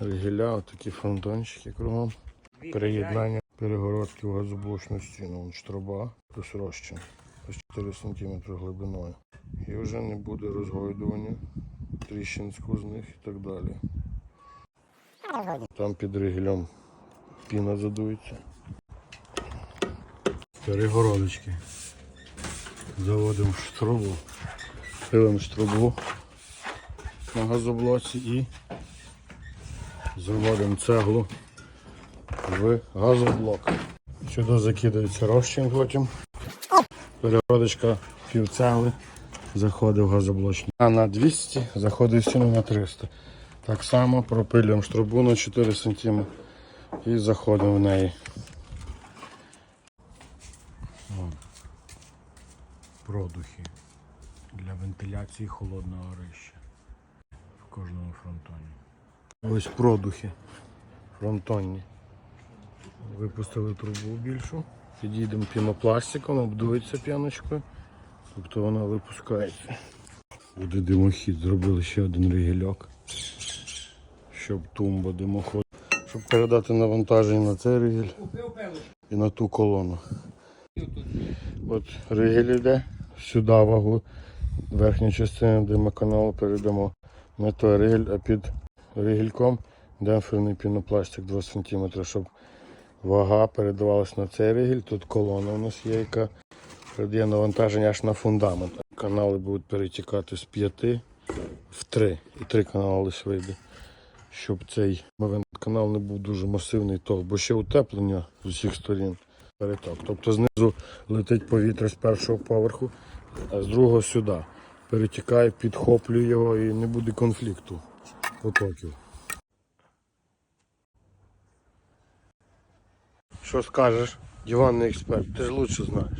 Ригеля, такі фронтончики кругом. Переєднання перегородки в газоблочну стіну. Вон Штроба плюс розчин. Ось 4 см глибиною. І вже не буде розгойдування, тріщин сквозних і так далі. Там під ригелем піна задується. Перегородочки. Заводимо штрубу. Пилимо штрубу на газоблоці і заводимо цеглу в газоблок. Сюди закидається розчин потім. Перегородочка пів заходить в газоблочні. А на 200 заходить стіну на 300. Так само пропилюємо штрубу на 4 см і заходимо в неї. Продухи для вентиляції холодного горища в кожному фронтоні. Ось продухи. Фронтонні. Випустили трубу більшу, підійдемо пінопластиком, обдується п'яночкою, тобто вона випускається. Буде димохід, зробили ще один ригельок, щоб тумба димоход, щоб передати навантаження на цей ригель і на ту колону. От ригель йде, сюди вагу, верхню частину димоканалу передамо. На той ригель, а під ригельком демпферний пінопластик 2 см, щоб вага передавалась на цей ригель. Тут колона у нас є, яка передає навантаження аж на фундамент. Канали будуть перетікати з 5 в 3. І 3 канали вийде. Щоб цей канал не був дуже масивний ток, бо ще утеплення з усіх сторін переток. Тобто знизу летить повітря з першого поверху, а з другого сюди. Перетікає, підхоплює його і не буде конфлікту потоків. Що скажеш, диванний експерт, ти ж лучше знаєш.